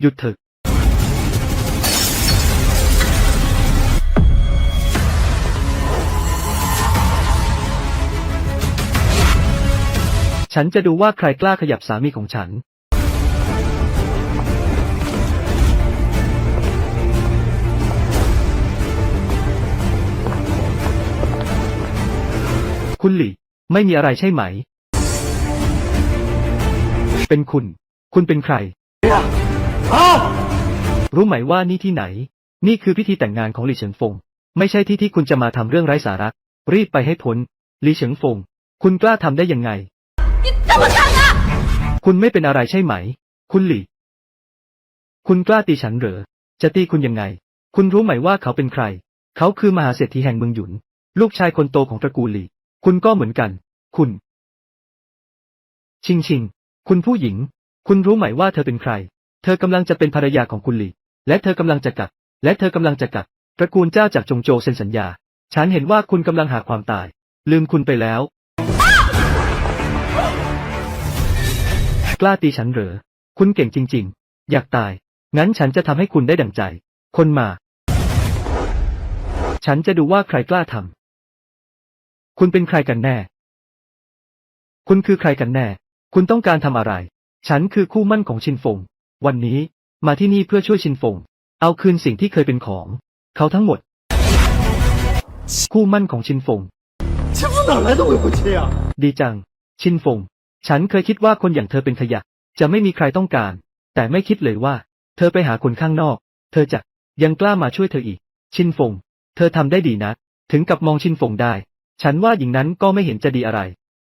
หยุดเถอะ ฉันจะดูว่าใครกล้าขยับสามีของฉัน คุณหลี่ ไม่มีอะไรใช่ไหม เป็นคุณ คุณเป็นใคร รู้ไหมว่านี่ที่ไหน นี่คือพิธีแต่งงานของหลี่เฉิงฟง ไม่ใช่ที่ที่คุณจะมาทำเรื่องไร้สาระ รีบไปให้พ้น หลี่เฉิงฟง คุณกล้าทำได้ยังไง คุณไม่เป็นอะไรใช่ไหม คุณหลี่ คุณกล้าตีฉันเหรอ จะตีคุณยังไง คุณรู้ไหมว่าเขาเป็นใคร เขาคือมหาเศรษฐีแห่งเมืองหยุน ลูกชายคนโตของตระกูลหลี่ คุณก็เหมือนกัน คุณ ชิงชิง คุณผู้หญิง คุณรู้ไหมว่าเธอเป็นใคร เธอกำลังจะเป็นภรรยาของคุณหลี่ และเธอกำลังจะกัด และเธอกำลังจะกัด ตระกูลเจ้าจากจงโจเซ็นสัญญา ฉันเห็นว่าคุณกำลังหาความตาย ลืมคุณไปแล้ว กล้าตีฉันเหรอ คุณเก่งจริง ๆ อยากตาย งั้นฉันจะทำให้คุณได้ดั่งใจ คนมา ฉันจะดูว่าใครกล้าทำ คุณเป็นใครกันแน่ คุณคือใครกันแน่ คุณต้องการทำอะไร ฉันคือคู่มั่นของชินฟง วันนี้ มาที่นี่เพื่อช่วยชินฟง เอาคืนสิ่งที่เคยเป็นของ เขาทั้งหมด คู่มั่นของชินฟงดีจัง ชินฟง ฉันเคยคิดว่าคนอย่างเธอเป็นขยะ จะไม่มีใครต้องการ แต่ไม่คิดเลยว่า เธอไปหาคนข้างนอก เธอจะยังกล้ามาช่วยเธออีก ชินฟง เธอทำได้ดีนะ ถึงกับมองชินฟงได้ ฉันว่าหญิงนั้นก็ไม่เห็นจะดีอะไร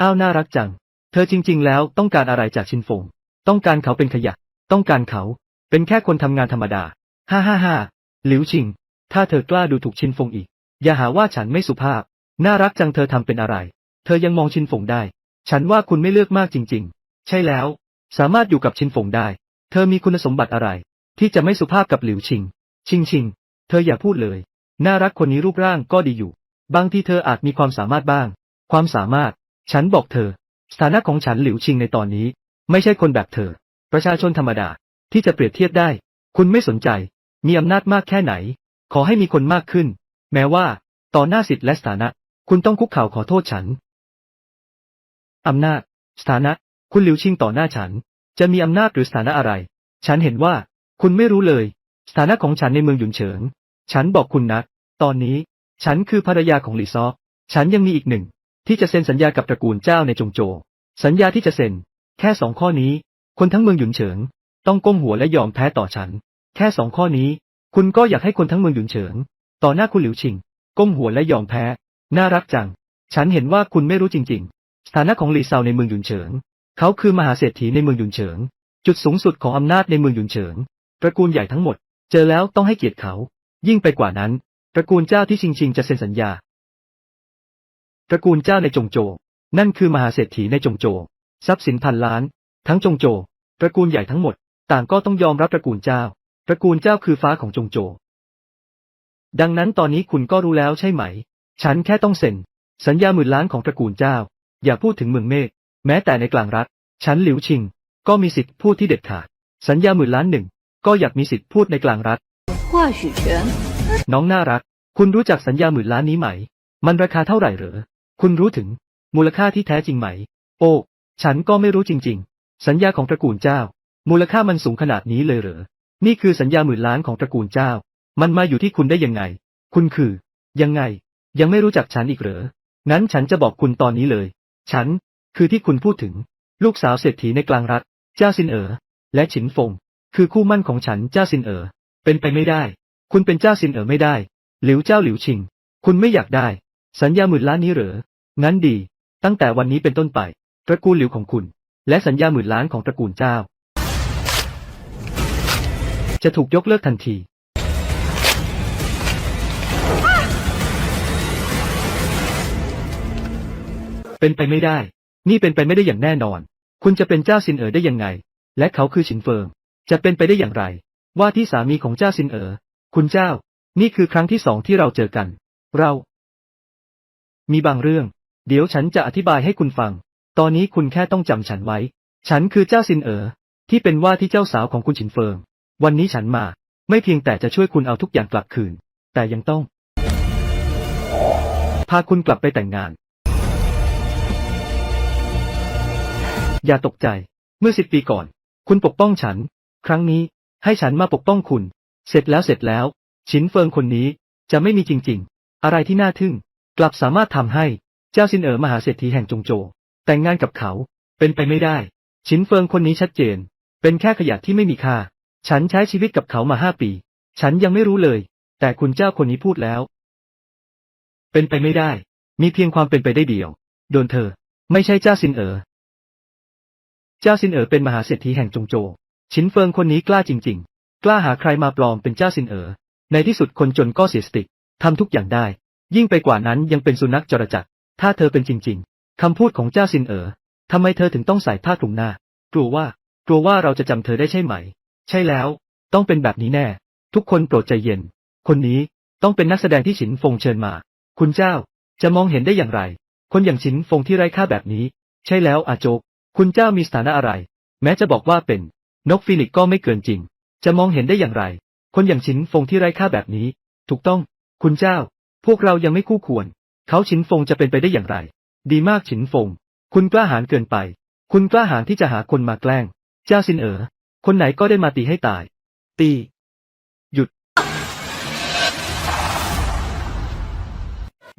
อ้าวน่ารักจัง เธอจริง ๆ แล้วต้องการอะไรจากชินฟง ต้องการเขาเป็นขยะ ต้องการเขา เป็นแค่คนทำงานธรรมดา ฮ่าฮ่าฮ่าหลิวชิง ถ้าเธอกล้าดูถูกชินฟงอีก อย่าหาว่าฉันไม่สุภาพ น่ารักจังเธอทำเป็นอะไร เธอยังมองชินฟงได้ ฉันว่าคุณไม่เลือกมากจริง ๆ ใช่แล้ว สามารถอยู่กับชินฟงได้ เธอมีคุณสมบัติอะไร ที่จะไม่สุภาพกับหลิวชิง ชิงชิง เธออย่าพูดเลย น่ารักคนนี้รูปร่างก็ดีอยู่ บางทีเธออาจมีความสามารถบ้าง ความสามารถ ฉันบอกเธอ สถานะของฉันหลิวชิงในตอนนี้ ไม่ใช่คนแบบเธอ ประชาชนธรรมดา ที่จะเปรียบเทียบได้ คุณไม่สนใจ มีอำนาจมากแค่ไหน ขอให้มีคนมากขึ้น แม้ว่า ต่อหน้าสิทธิและสถานะ คุณต้องคุกเข่าขอโทษฉัน อำนาจ สถานะ คุณหลิวชิงต่อหน้าฉัน จะมีอำนาจหรือสถานะอะไร ฉันเห็นว่า คุณไม่รู้เลย สถานะของฉันในเมืองหยุนเฉิง ฉันบอกคุณนะตอนนี้ ฉันคือภรรยาของหลี่ซอฉันยังมีอีกหนึ่ง ที่จะเซ็นสัญญากับตระกูลเจ้าในจงโจวสัญญาที่จะเซ็น แค่สองข้อนี้ คนทั้งเมืองหยุนเฉิง ต้องก้มหัวและยอมแพ้ต่อฉัน แค่สองข้อนี้ คุณก็อยากให้คนทั้งเมืองหยุนเฉิง ต่อหน้าคุณหลิวชิง ก้มหัวและยอมแพ้ น่ารักจัง ฉันเห็นว่าคุณไม่รู้จริงๆ สถานะของหลี่เซาในเมืองหยุนเฉิง เขาคือมหาเศรษฐีในเมืองหยุนเฉิง จุดสูงสุดของอำนาจในเมืองหยุนเฉิง ตระกูลใหญ่ทั้งหมด เจอแล้วต้องให้เกียรติเขา ยิ่งไปกว่านั้น ตระกูลเจ้าที่ชิงชิงจะเซ็นสัญญา ตระกูลเจ้าในจงโจ นั่นคือมหาเศรษฐีในจงโจ ทรัพย์สินพันล้าน ทั้งจงโจ ตระกูลใหญ่ทั้งหมด ต่างก็ต้องยอมรับตระกูลเจ้า ตระกูลเจ้าคือฟ้าของจงโจ ดังนั้นตอนนี้คุณก็รู้แล้วใช่ไหม ฉันแค่ต้องเซ็น สัญญาหมื่นล้านของตระกูลเจ้า อย่าพูดถึงเมืองเมฆ แม้แต่ในกลางรัฐ ฉันหลิวชิง ก็มีสิทธิ์พูดที่เด็ดขาด สัญญาหมื่นล้านหนึ่ง ก็อยากมีสิทธิ์พูดในกลางรัฐว่า许权น้องน่ารัก คุณรู้จักสัญญาหมื่นล้านนี้ไหม มันราคาเท่าไหร่เหรอ คุณรู้ถึง มูลค่าที่แท้จริงไหม โอ้ ฉันก็ไม่รู้จริง ๆ สัญญาของตระกูลเจ้า มูลค่ามันสูงขนาดนี้เลยเหรอ นี่คือสัญญาหมื่นล้านของตระกูลเจ้า มันมาอยู่ที่คุณได้ยังไง คุณคือ ยังไง ยังไม่รู้จักฉันอีกเหรอ งั้นฉันจะบอกคุณตอนนี้เลย ฉัน คือที่คุณพูดถึง ลูกสาวเศรษฐีในกลางรัฐ เจ้าซินเอ๋อ และฉินฟง คือคู่มั่นของฉันเจ้าซินเอ๋อ เป็นไปไม่ได้ คุณเป็นเจ้าซินเอ๋อไม่ได้ หลิวเจ้าหลิวชิง คุณไม่อยากได้ สัญญาหมื่นล้านนี้เหรอ งั้นดี ตั้งแต่วันนี้เป็นต้นไป ตระกูลหลิวของคุณ และสัญญาหมื่นล้านของตระกูลเจ้า จะถูกยกเลิกทันทีเป็นไปไม่ได้ นี่เป็นไปไม่ได้อย่างแน่นอน คุณจะเป็นเจ้าซินเอ๋อได้ยังไง และเขาคือฉินเฟิง จะเป็นไปได้อย่างไร ว่าที่สามีของเจ้าซินเอ๋อ คุณเจ้า นี่คือครั้งที่สองที่เราเจอกัน เรา มีบางเรื่อง เดี๋ยวฉันจะอธิบายให้คุณฟัง ตอนนี้คุณแค่ต้องจำฉันไว้ ฉันคือเจ้าซินเอ๋อ ที่เป็นว่าที่เจ้าสาวของคุณฉินเฟิง วันนี้ฉันมา ไม่เพียงแต่จะช่วยคุณเอาทุกอย่างกลับคืน แต่ยังต้อง พาคุณกลับไปแต่งงาน อย่าตกใจ เมื่อสิบปีก่อน คุณปกป้องฉัน ครั้งนี้ ให้ฉันมาปกป้องคุณ เสร็จแล้วเสร็จแล้ว ชินเฟิงคนนี้จะไม่มีจริง ๆ อะไรที่น่าทึ่ง กลับสามารถทำให้ เจ้าซินเอ๋อมหาเศรษฐีแห่งจงโจ แต่งงานกับเขา เป็นไปไม่ได้ ชินเฟิงคนนี้ชัดเจน เป็นแค่ขยะที่ไม่มีค่า ฉันใช้ชีวิตกับเขามาห้าปี ฉันยังไม่รู้เลย แต่คุณเจ้าคนนี้พูดแล้ว เป็นไปไม่ได้ มีเพียงความเป็นไปได้เดียว โดนเธอ ไม่ใช่เจ้าซินเอ๋อ เจ้าซินเอ๋อเป็นมหาเศรษฐีแห่งจงโจ ชินเฟิงคนนี้กล้าจริง ๆ กล้าหาใครมาปลอมเป็นเจ้าซินเอ๋อ ในที่สุดคนจนก็เสียสติ ทำทุกอย่างได้ ยิ่งไปกว่านั้นยังเป็นสุนัขจรจัด ถ้าเธอเป็นจริง ๆ คำพูดของเจ้าซินเอ๋อทำไมเธอถึงต้องใส่ผ้าคลุมหน้า กลัวว่า กลัวว่าเราจะจำเธอได้ใช่ไหม ใช่แล้ว ต้องเป็นแบบนี้แน่ ทุกคนโปรดใจเย็น คนนี้ต้องเป็นนักแสดงที่ฉินฟงเชิญมา คุณเจ้าจะมองเห็นได้อย่างไร คนอย่างฉินฟงที่ไร้ค่าแบบนี้ ใช่แล้วอาโจก คุณเจ้ามีสถานะอะไร แม้จะบอกว่าเป็น นกฟีนิกก็ไม่เกินจริง จะมองเห็นได้อย่างไร คนอย่างฉินฟงที่ไร้ค่าแบบนี้ ถูกต้อง คุณเจ้า พวกเรายังไม่คู่ควร เขาฉินฟงจะเป็นไปได้อย่างไร ดีมากฉินฟง คุณกล้าหาญเกินไป คุณกล้าหาญที่จะหาคนมาแกล้ง เจ้าซินเอ๋อ คนไหนก็ได้มาตีให้ตาย ตี หยุด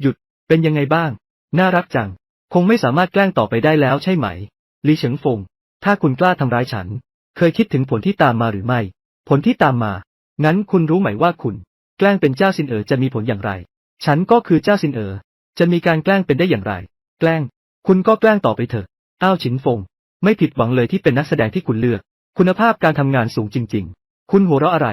หยุด เป็นยังไงบ้าง น่ารักจัง คงไม่สามารถแกล้งต่อไปได้แล้วใช่ไหม ลีเฉิงฟง ถ้าคุณกล้าทำร้ายฉัน เคยคิดถึงผลที่ตามมาหรือไม่ ผลที่ตามมา งั้นคุณรู้ไหมว่าคุณ แกล้งเป็นเจ้าซินเอ๋อจะมีผลอย่างไร ฉันก็คือเจ้าซินเอ๋อ จะมีการแกล้งเป็นได้อย่างไร แกล้ง คุณก็แกล้งต่อไปเถอะ อ้าวฉินฟง ไม่ผิดหวังเลยที่เป็นนักแสดงที่คุณเลือก คุณภาพการทำงานสูงจริง ๆ คุณหัวเราะอะไร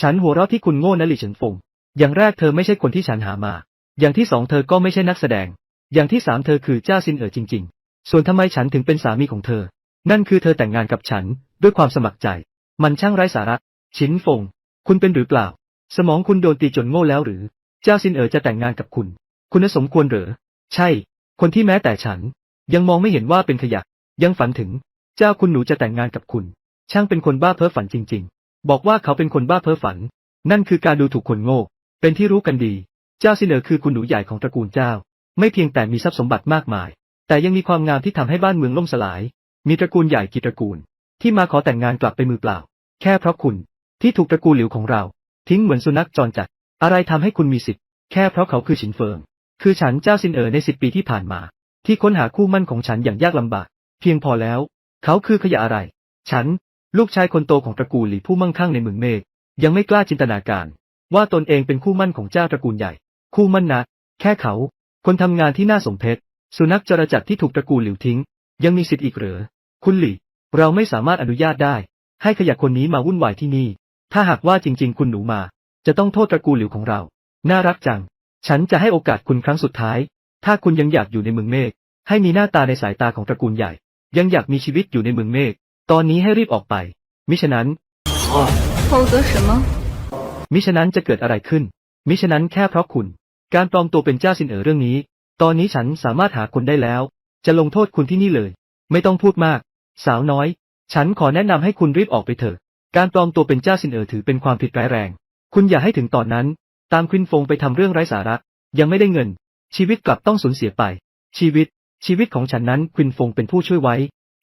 ฉันหัวเราะที่คุณโง่นะหลี่เฉินฟง อย่างแรกเธอไม่ใช่คนที่ฉันหามา อย่างที่สองเธอก็ไม่ใช่นักแสดง อย่างที่สามเธอคือเจ้าซินเอ๋อจริง ๆ ส่วนทำไมฉันถึงเป็นสามีของเธอ นั่นคือเธอแต่งงานกับฉันด้วยความสมัครใจ มันช่างไร้สาระ ชินฟง คุณเป็นหรือเปล่า สมองคุณโดนตีจนโง่แล้วหรือ เจ้าซินเอ๋อจะแต่งงานกับคุณ คุณสมควรเหรอ ใช่ คนที่แม้แต่ฉัน ยังมองไม่เห็นว่าเป็นขยะ ยังฝันถึง เจ้าคุณหนูจะแต่งงานกับคุณ ช่างเป็นคนบ้าเพ้อฝันจริง ๆ บอกว่าเขาเป็นคนบ้าเพ้อฝัน นั่นคือการดูถูกคนโง่ เป็นที่รู้กันดี เจ้าซินเอ๋อคือคุณหนูใหญ่ของตระกูลเจ้า ไม่เพียงแต่มีทรัพย์สมบัติมากมาย แต่ยังมีความงามที่ทำให้บ้านเมืองล่มสลาย มีตระกูลใหญ่กี่ตระกูล ที่มาขอแต่งงานกลับไปมือเปล่า แค่เพราะคุณ ที่ถูกตระกูลหลิวของเรา ทิ้งเหมือนสุนัขจรจัด อะไรทำให้คุณมีสิทธิ์ แค่เพราะเขาคือฉินเฟิง คือฉันเจ้าซินเอ๋อในสิบปีที่ผ่านมา ที่ค้นหาคู่มั่นของฉันอย่างยากลำบาก เพียงพอแล้ว เขาคือขยะอะไร ฉัน ลูกชายคนโตของตระกูลหลี่ผู้มั่งคั่งในเมืองเมฆยังไม่กล้าจินตนาการ ว่าตนเองเป็นคู่มั่นของเจ้าตระกูลใหญ่ คู่มั่นนะแค่เขา คนทำงานที่น่าสมเพชสุนัขจรจัดที่ถูกตระกูลหลิวทิ้ง ยังมีสิทธิ์อีกเหรอ คุณหลี่เราไม่สามารถอนุญาตได้ ให้ขยะคนนี้มาวุ่นวายที่นี่ ถ้าหากว่าจริง ๆ คุณหนูมา จะต้องโทษตระกูลหลิวของเรา น่ารักจัง ฉันจะให้โอกาสคุณครั้งสุดท้าย ถ้าคุณยังอยากอยู่ในเมืองเมฆให้มีหน้าตาในสายตาของตระกูลใหญ่ ยังอยากมีชีวิตอยู่ในเมืองเมฆ ตอนนี้ให้รีบออกไป มิฉะนั้น 否则什么？ มิฉะนั้นจะเกิดอะไรขึ้น มิฉะนั้นแค่เพราะคุณ การปลอมตัวเป็นเจ้าสินเอ๋อเรื่องนี้ ตอนนี้ฉันสามารถหาคนได้แล้ว จะลงโทษคุณที่นี่เลย ไม่ต้องพูดมาก สาวน้อย ฉันขอแนะนำให้คุณรีบออกไปเถอะ การปลอมตัวเป็นเจ้าสินเอ๋อถือเป็นความผิดร้ายแรง คุณอย่าให้ถึงตอนนั้น ตามควินฟงไปทำเรื่องไร้สาระ ยังไม่ได้เงิน ชีวิตกลับต้องสูญเสียไป ชีวิต ชีวิตของฉันนั้นควินฟงเป็นผู้ช่วยไว้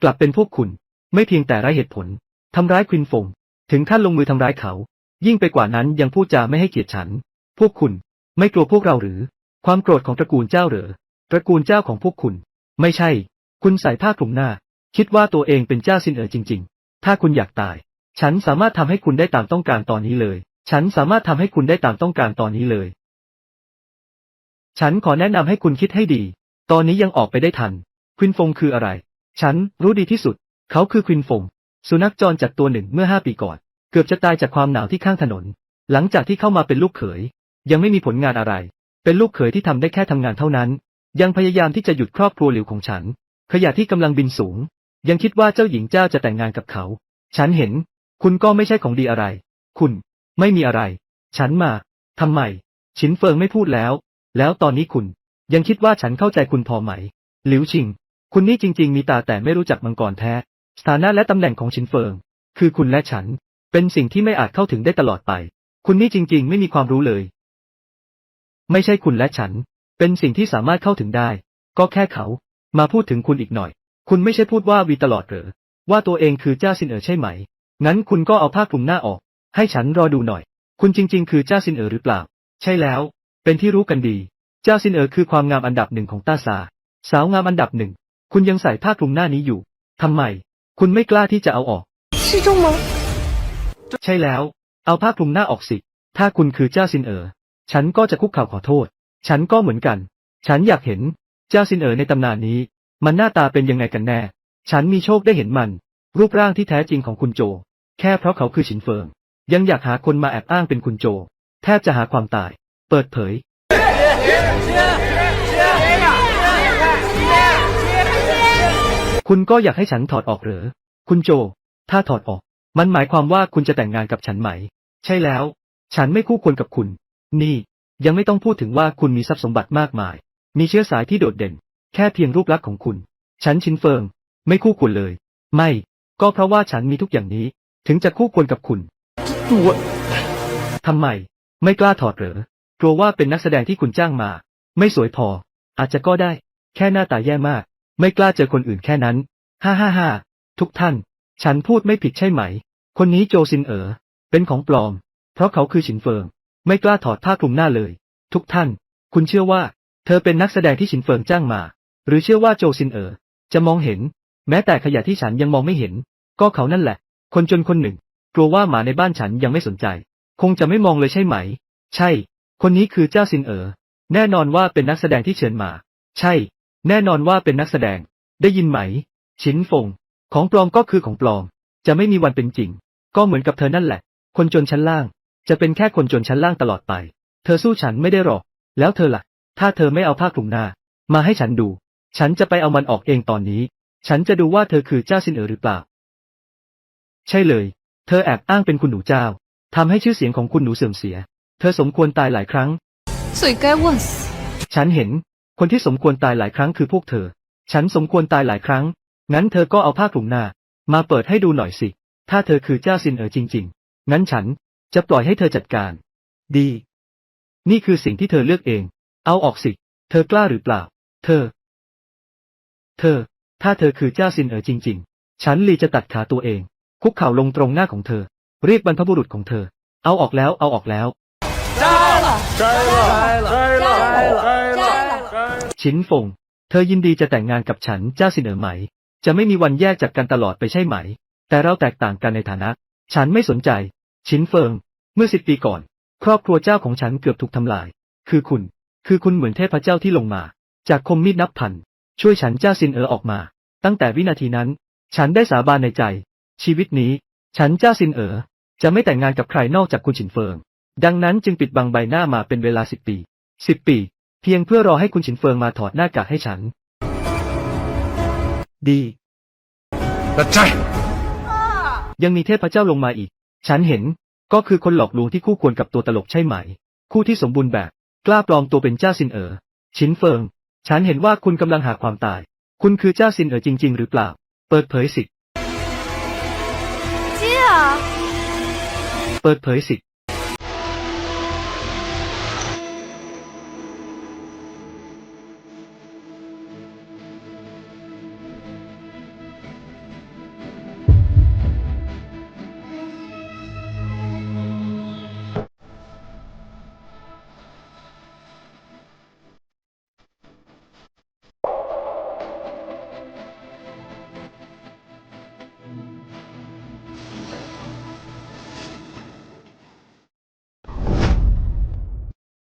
กลับเป็นพวกคุณ ไม่เพียงแต่ไร้เหตุผล ทำร้ายควินฟง ถึงขั้นลงมือทำร้ายเขา ยิ่งไปกว่านั้นยังพูดจาไม่ให้เกียรติฉัน พวกคุณ ไม่กลัวพวกเราหรือ ความโกรธของตระกูลเจ้าเหรอ ตระกูลเจ้าของพวกคุณ ไม่ใช่ คุณใส่ผ้าคลุมหน้า คิดว่าตัวเองเป็นเจ้าซินเอ๋อจริง ๆ ถ้าคุณอยากตาย ฉันสามารถทำให้คุณได้ตามต้องการตอนนี้เลย ฉันสามารถทำให้คุณได้ตามต้องการตอนนี้เลย ฉันขอแนะนำให้คุณคิดให้ดี ตอนนี้ยังออกไปได้ทัน ควินฟงคืออะไร ฉันรู้ดีที่สุด เขาคือควินฟง สุนัขจรจัดตัวหนึ่งเมื่อห้าปีก่อน เกือบจะตายจากความหนาวที่ข้างถนน หลังจากที่เข้ามาเป็นลูกเขย ยังไม่มีผลงานอะไร เป็นลูกเขยที่ทำได้แค่ทำงานเท่านั้น ยังพยายามที่จะหยุดครอบครัวหลิวของฉัน ขยะที่กำลังบินสูง ยังคิดว่าเจ้าหญิงเจ้าจะแต่งงานกับเขา ฉันเห็น คุณก็ไม่ใช่ของดีอะไร คุณ ไม่มีอะไร ฉันมาทำไม ฉินเฟิงไม่พูดแล้ว แล้วตอนนี้คุณ ยังคิดว่าฉันเข้าใจคุณพอไหม หลิวชิง คุณนี่จริง ๆ มีตาแต่ไม่รู้จักมังกรแท้ สถานะและตำแหน่งของฉินเฟิง คือคุณและฉัน เป็นสิ่งที่ไม่อาจเข้าถึงได้ตลอดไป คุณนี่จริงๆ ไม่มีความรู้เลย ไม่ใช่คุณและฉัน เป็นสิ่งที่สามารถเข้าถึงได้ ก็แค่เขา มาพูดถึงคุณอีกหน่อย คุณไม่ใช่พูดว่าวีตลอดเหรอ ว่าตัวเองคือเจ้าซินเอ๋อใช่ไหม งั้นคุณก็เอาผ้าคลุมหน้าออก ให้ฉันรอดูหน่อย คุณจริง ๆ คือเจ้าซินเอ๋อหรือเปล่า ใช่แล้ว เป็นที่รู้กันดี เจ้าซินเอ๋อคือความงามอันดับหนึ่งของต้าซา สาวงามอันดับหนึ่ง คุณยังใส่ผ้าคลุมหน้านี้อยู่ทำไม คุณไม่กล้าที่จะเอาออก 是中吗？ ใช่แล้ว เอาผ้าคลุมหน้าออกสิ ถ้าคุณคือเจ้าซินเอ๋อ ฉันก็จะคุกเข่าขอโทษ ฉันก็เหมือนกัน ฉันอยากเห็น เจ้าซินเอ๋อในตำนานนี้ มันหน้าตาเป็นยังไงกันแน่ ฉันมีโชคได้เห็นมัน รูปร่างที่แท้จริงของคุณโจ แค่เพราะเขาคือฉินเฟิง ยังอยากหาคนมาแอบอ้างเป็นคุณโจ แทบจะหาความตาย เปิดเผย คุณก็อยากให้ฉันถอดออกเหรอ คุณโจ ถ้าถอดออก มันหมายความว่าคุณจะแต่งงานกับฉันไหม ใช่แล้ว ฉันไม่คู่ควรกับคุณ นี่ ยังไม่ต้องพูดถึงว่าคุณมีทรัพย์สมบัติมากมาย มีเชื้อสายที่โดดเด่น แค่เพียงรูปลักษณ์ของคุณ ฉันชินเฟิง ไม่คู่ควรเลย ไม่ ก็เพราะว่าฉันมีทุกอย่างนี้ ถึงจะคู่ควรกับคุณ我ทำไม ไม่กล้าถอดเหรอกลัวว่าเป็นนักแสดงที่คุณจ้างมา ไม่สวยพอ อาจจะก็ได้ แค่หน้าตาแย่มาก ไม่กล้าเจอคนอื่นแค่นั้น ฮ่าฮ่าฮ่าทุกท่าน ฉันพูดไม่ผิดใช่ไหม คนนี้โจซินเอ๋อ เป็นของปลอม เพราะเขาคือฉินเฟิง ไม่กล้าถอดผ้าคลุมหน้าเลย ทุกท่าน คุณเชื่อว่า เธอเป็นนักแสดงที่ฉินเฟิงจ้างมา หรือเชื่อว่าโจซินเอ๋อ จะมองเห็น แม้แต่ขยะที่ฉันยังมองไม่เห็น ก็เขานั่นแหละ คนจนคนหนึ่ง กลัวว่าหมาในบ้านฉันยังไม่สนใจ คงจะไม่มองเลยใช่ไหม ใช่ คนนี้คือเจ้าซินเอ๋อ แน่นอนว่าเป็นนักแสดงที่เชิญมา ใช่ แน่นอนว่าเป็นนักแสดง ได้ยินไหม ชินฟง ของปลอมก็คือของปลอม จะไม่มีวันเป็นจริง ก็เหมือนกับเธอนั่นแหละ คนจนชั้นล่าง จะเป็นแค่คนจนชั้นล่างตลอดไป เธอสู้ฉันไม่ได้หรอก แล้วเธอละ่ะ ถ้าเธอไม่เอาผ้าคลุมหน้า มาให้ฉันดู ฉันจะไปเอามันออกเองตอนนี้ ฉันจะดูว่าเธอคือเจ้าซินเออหรือเปล่า ใช่เลย เธอแอบอ้างเป็นคุณหนูเจ้าทำให้ชื่อเสียงของคุณหนูเสื่อมเสีย เธอสมควรตายหลายครั้งสวยแก้วฉันเห็น คนที่สมควรตายหลายครั้งคือพวกเธอ ฉันสมควรตายหลายครั้ง งั้นเธอก็เอาผ้าคลุมหน้า มาเปิดให้ดูหน่อยสิ ถ้าเธอคือเจ้าซินเอ๋อจริง ๆ งั้นฉันจะปล่อยให้เธอจัดการ ดี นี่คือสิ่งที่เธอเลือกเอง เอาออกสิ เธอกล้าหรือเปล่า เธอ เธอ ถ้าเธอคือเจ้าซินเอ๋อจริง ๆ ฉันลีจะตัดขาตัวเอง คุกเข่าลงตรงหน้าของเธอ เรียกบรรพบุรุษของเธอ เอาออกแล้ว เอาออกแล้ว ชินฟง เธอยินดีจะแต่งงานกับฉันเจ้าสินเอ๋อไหม จะไม่มีวันแยกจากกันตลอดไปใช่ไหม แต่เราแตกต่างกันในฐานะ ฉันไม่สนใจ ชินเฟิง เมื่อสิบปีก่อน ครอบครัวเจ้าของฉันเกือบถูกทำลาย คือคุณ คือคุณเหมือนเทพเจ้าที่ลงมา จากคมมีดนับพัน ช่วยฉันเจ้าซินเอ๋อออกมา ตั้งแต่วินาทีนั้น ฉันได้สาบานในใจ ชีวิตนี้ ฉันเจ้าซินเอ๋อจะไม่แต่งงานกับใครนอกจากคุณฉินเฟิง ดังนั้นจึงปิดบังใบหน้ามาเป็นเวลาสิบปี สิบปี เพียงเพื่อรอให้คุณฉินเฟิงมาถอดหน้ากากให้ฉัน ดีตัดใจ ยังมีเทพเจ้าลงมาอีก ฉันเห็น ก็คือคนหลอกลวงที่คู่ควรกับตัวตลกใช่ไหม คู่ที่สมบูรณ์แบบ กล้าปลอมตัวเป็นเจ้าซินเอ๋อชินเฟิง ฉันเห็นว่าคุณกำลังหาความตาย คุณคือเจ้าซินเอ๋อจริง ๆ หรือเปล่า เปิดเผยสิเปิดเผยสิ